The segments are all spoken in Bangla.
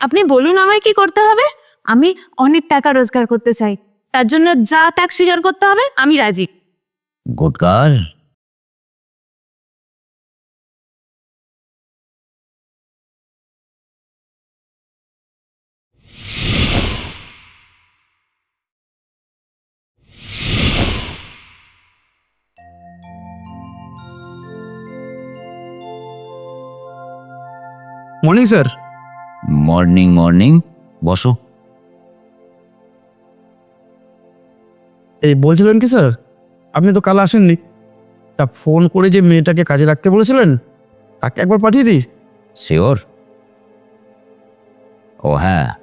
আপনি বলুন আমায় কি করতে হবে? আমি অনেক টাকা রোজগার করতে চাই। তার জন্য যা ত্যাগ স্বীকার করতে হবে আমি রাজি। Good girl morning sir morning morning বসো। এই বলছিলেন কি স্যার? আপনি তো কাল আসেননি। তা ফোন করে যে মেয়েটাকে কাজে রাখতে বলেছিলেন তাকে একবার পাঠিয়ে দিই। শিওর ও হ্যাঁ।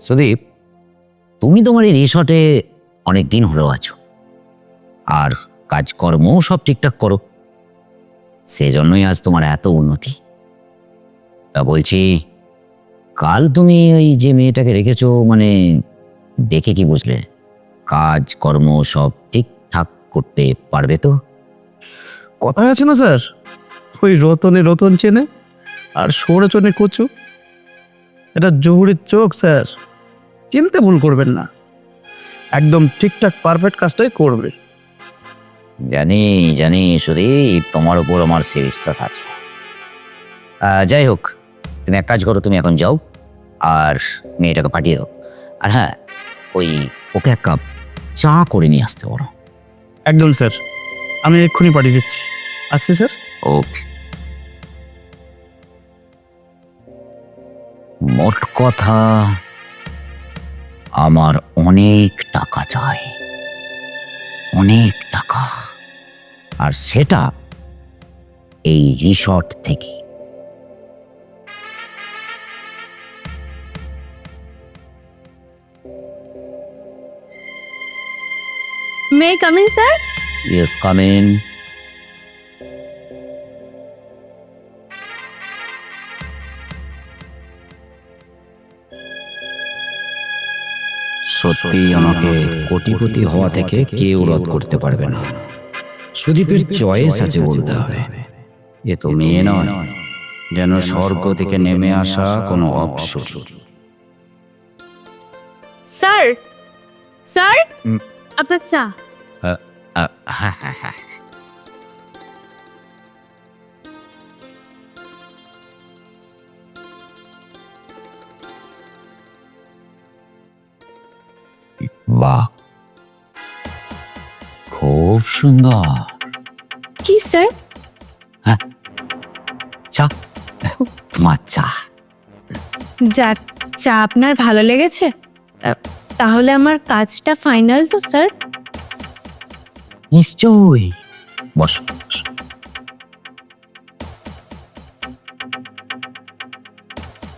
সুদীপ তুমি তোমার এই রিসর্টে অনেক দিন হলেও আছো। আর কাজকর্মও সব ঠিকঠাক করো। সেজন্যই আজ তোমার এত উন্নতি। তা বলছি কাল তুমি ওই যে মেয়েটাকে রেখেছো মানে দেখে কি বুঝলে? কাজ কর্ম সব ঠিকঠাক করতে পারবে তো? কথায় আছে না স্যার? ওই রতনে রতন চেনে আর সরে চনে কচু। এটা জহুরির চোখ স্যার। চিনতে ভুল করবেন না। একদম ঠিকঠাক পারফেক্ট কাজটাই করবে। জানি জানি সুদীপ তোমার উপর আমার সে বিশ্বাস আছে। যাই হোক তুমি এক কাজ করো তুমি এখন যাও আর মেয়েটাকে পাঠিয়ে দাও। আর হ্যাঁ ওই ওকে এক কাপ চা করে নিয়ে আসতে পারো একদম স্যার আমি এক্ষুনি পাঠিয়ে দিচ্ছি। আসছি স্যার? ওকে। মোট কথা আমার অনেক টাকা চাই। অনেক টাকা। আর সেটা এই রিসর্ট থেকে। May coming sir yes come in সত্যি আমাকে কোটিপতি হওয়া থেকে কেউ রদ করতে পারবে না। সুদীপের চয়েস আছে বলতে হবে। এ তো মেয়ে নয় যেন স্বর্গ থেকে নেমে আসা কোনো অপসরী। স্যার স্যার আপনার চা। বাহ। খুব সুন্দর। কি স্যার? চা। তোমার চা। যাক চা আপনার ভালো লেগেছে? তাহলে আমার কাজটা ফাইনাল তো স্যার? নিশ্চয়ই। বস।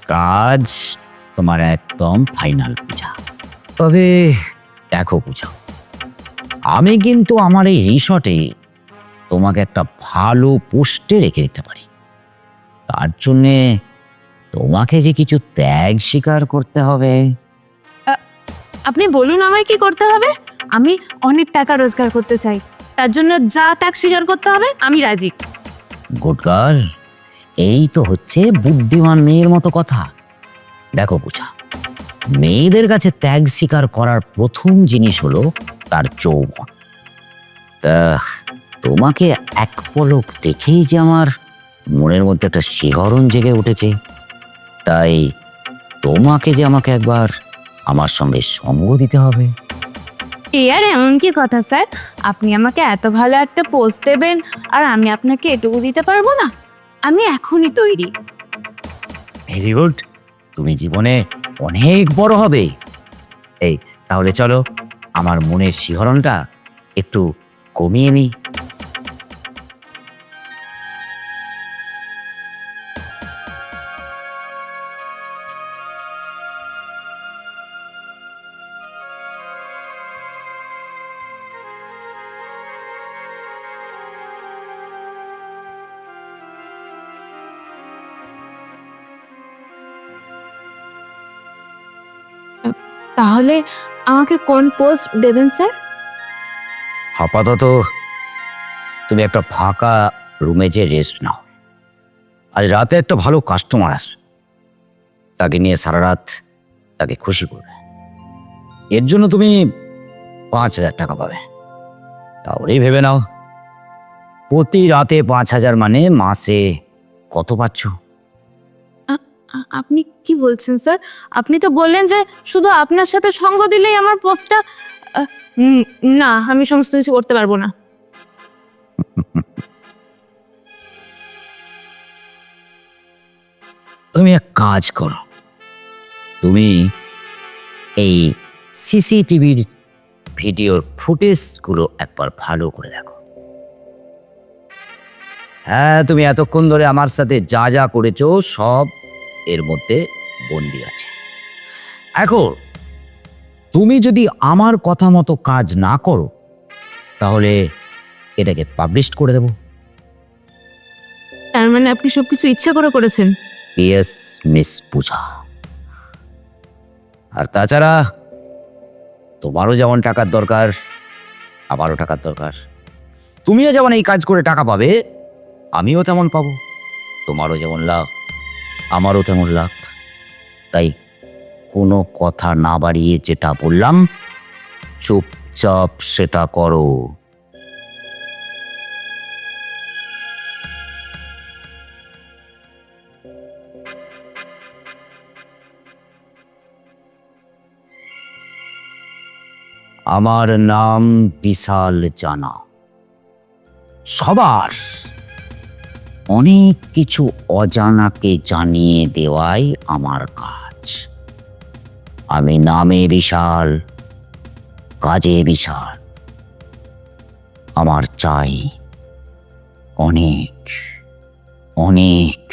কাজ তোমার একদম ফাইনাল পূজা। তবে দেখো পূজা আমি কিন্তু আমার এই রিসর্টে তোমাকে একটা ভালো পোস্টে রেখে দিতে পারি। তার জন্যে তোমাকে যে কিছু ত্যাগ স্বীকার করতে হবে। আপনি বলুন আমায় কি করতে হবে? আমি অনেক টাকা রোজগার করতে চাই। তার জন্য যা ত্যাগ স্বীকার করতে হবে, আমি রাজি। গার্ল এই তো হচ্ছে বুদ্ধিমান মেয়ের মতো কথা। দেখো পূজা মেয়েদের কাছে ত্যাগ স্বীকার করার প্রথম জিনিস হলো তার যৌবন। তা, তোমাকে এক পলক দেখেই যে আমার মনের মধ্যে একটা শিহরণ জেগে উঠেছে। তাই তোমাকে যে আমাকে একবার আমার সঙ্গে সঙ্গ দিতে হবে। এ এমন কি কথা, স্যার? আপনি আমাকে এত ভালো একটা পোস্ট দেবেন আর আমি আপনাকে এটুকু দিতে পারব না? আমি এখনই তৈরি। Very good. তুমি জীবনে অনেক বড় হবে। এই, তাহলে চলো, আমার মনের শিহরণটা একটু কমিয়ে নিই। তাহলে আমাকে কোন পোস্ট দেবেন, স্যার? আপাতত তুমি একটা ফাঁকা রুমে যে রেস্ট নাও। আজ রাতে একটা ভালো কাস্টমার আসবে। তাকে নিয়ে সারা রাত তাকে খুশি করবে। এর জন্য তুমি পাঁচ হাজার টাকা পাবে। তাহলেই ভেবে নাও। প্রতি রাতে পাঁচ হাজার মানে মাসে কত পাচ্ছ? আপনি কি বলছেন, স্যার? আপনি তো বললেন যে শুধু আপনার সাথে সঙ্গ দিলেই আমার পোস্টটা না, আমি সমস্ত কিছু করতে পারব না। তুমি এক কাজ করো। তুমি এই সিসিটিভির ভিডিওর ফুটেজগুলো একবার ভালো করে দেখো। হ্যাঁ তুমি এতক্ষণ ধরে আমার সাথে যা যা করেছ, সব এর মধ্যে বন্দি আছে। এখন তুমি যদি আমার কথা মতো কাজ না করো তাহলে এটাকে পাবলিশ করে দেবো। তার মানে আপনি সবকিছু ইচ্ছা করে করেছেন? ইয়েস মিস পূজা আর তাছাড়া তোমারও যেমন টাকার দরকার আমারও টাকার দরকার। তুমিও যেমন এই কাজ করে টাকা পাবে আমিও তেমন পাবো। তোমারও যেমন লাভ। আমারও তেমন লাভ তাই কোনো কথা না বাড়িয়ে যেটা বললাম, চুপচাপ সেটা করো। আমার নাম বিশাল জানা। সবার অনেক কিছু অজানাকে জানিয়ে দেওয়াই আমার কাজ। আমি নামে বিশাল, কাজে বিশাল। আমার চাই অনেক অনেক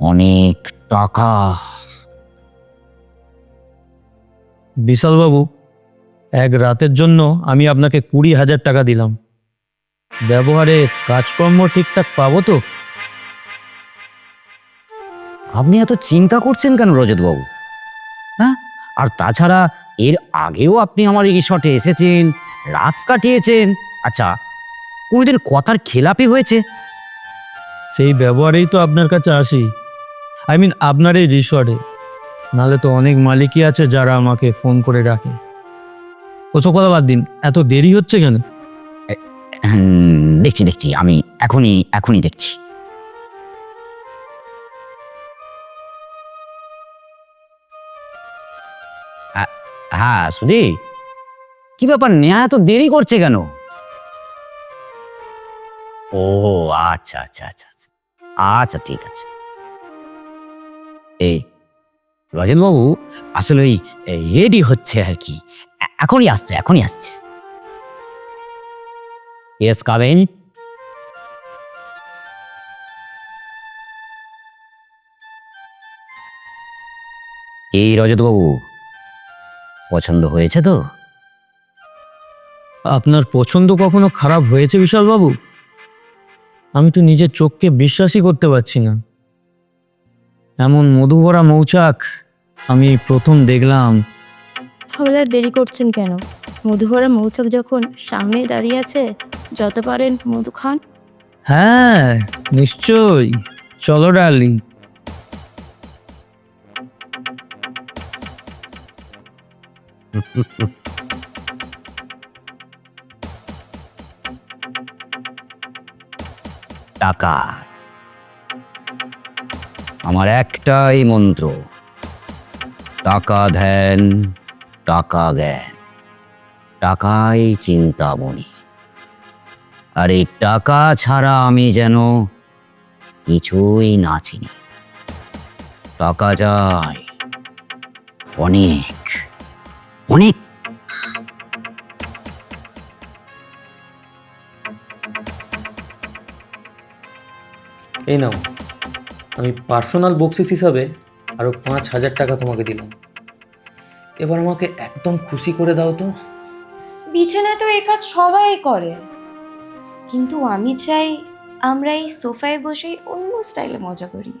অনেক টাকা। বিশালবাবু, এক রাতের জন্য আমি আপনাকে কুড়ি হাজার টাকা দিলাম। ব্যবহারে কাজকর্ম ঠিকঠাক পাবো তো? আপনি এত চিন্তা করছেন কেন রজতবাবু? হ্যাঁ? আর তাছাড়া এর আগেও আপনি আমার এই রিসর্টে এসেছেন রাত কাটিয়েছেন। আচ্ছা কোনোদিন কথার খেলাপি হয়েছে? সেই ব্যবহারেই তো আপনার কাছে আসি। আই মিন আপনার এই রিসর্টে। নাহলে তো অনেক মালিকই আছে যারা আমাকে ফোন করে ডাকে। ওসব কথা বাদ দিন এত দেরি হচ্ছে কেন? দেখছি দেখছি আমি এখনই এখনই দেখছি। হ্যাঁ, সুধি? কি ব্যাপার নেয়া এত দেরি করছে কেন? ও আচ্ছা আচ্ছা আচ্ছা আচ্ছা আচ্ছা ঠিক আছে। এই রজতবাবু আসলে ওই রেডি হচ্ছে আর কি। এখনই আসছে এখনই আসছে। ইয়েস কাবেন এই রজতবাবু পছন্দ হয়েছে তো? আপনার পছন্দ কখনো খারাপ হয়েছে বিশালবাবু? আমি তো নিজের চোখকে বিশ্বাসই করতে পারছি না। এমন মধুভরা মৌচাক আমি প্রথম দেখলাম। তাহলে আর দেরি করছেন কেন? মধুভরা মৌচক যখন সামনেই দাঁড়িয়ে আছে যত পারেন মধু খান। হ্যাঁ নিশ্চয়ই। চলো ডার্লিং। টাকা। আমার একটাই মন্ত্র। টাকা ধ্যান টাকা জ্ঞান। টাকাই চিন্তামণি। আর এই টাকা ছাড়া আমি যেন কিছুই না চিনি টাকা চাই। অনেক। অনেক। এই নাও। আমি পার্সোনাল বক্সিস হিসাবে আরও পাঁচ হাজার টাকা তোমাকে দিলাম। এবার আমাকে একদম খুশি করে দাও তো। বিছানায় তো কাজ সবাই করে। কিন্তু আমি চাই আমরা এই সোফায় বসে অন্য স্টাইলে মজা করি।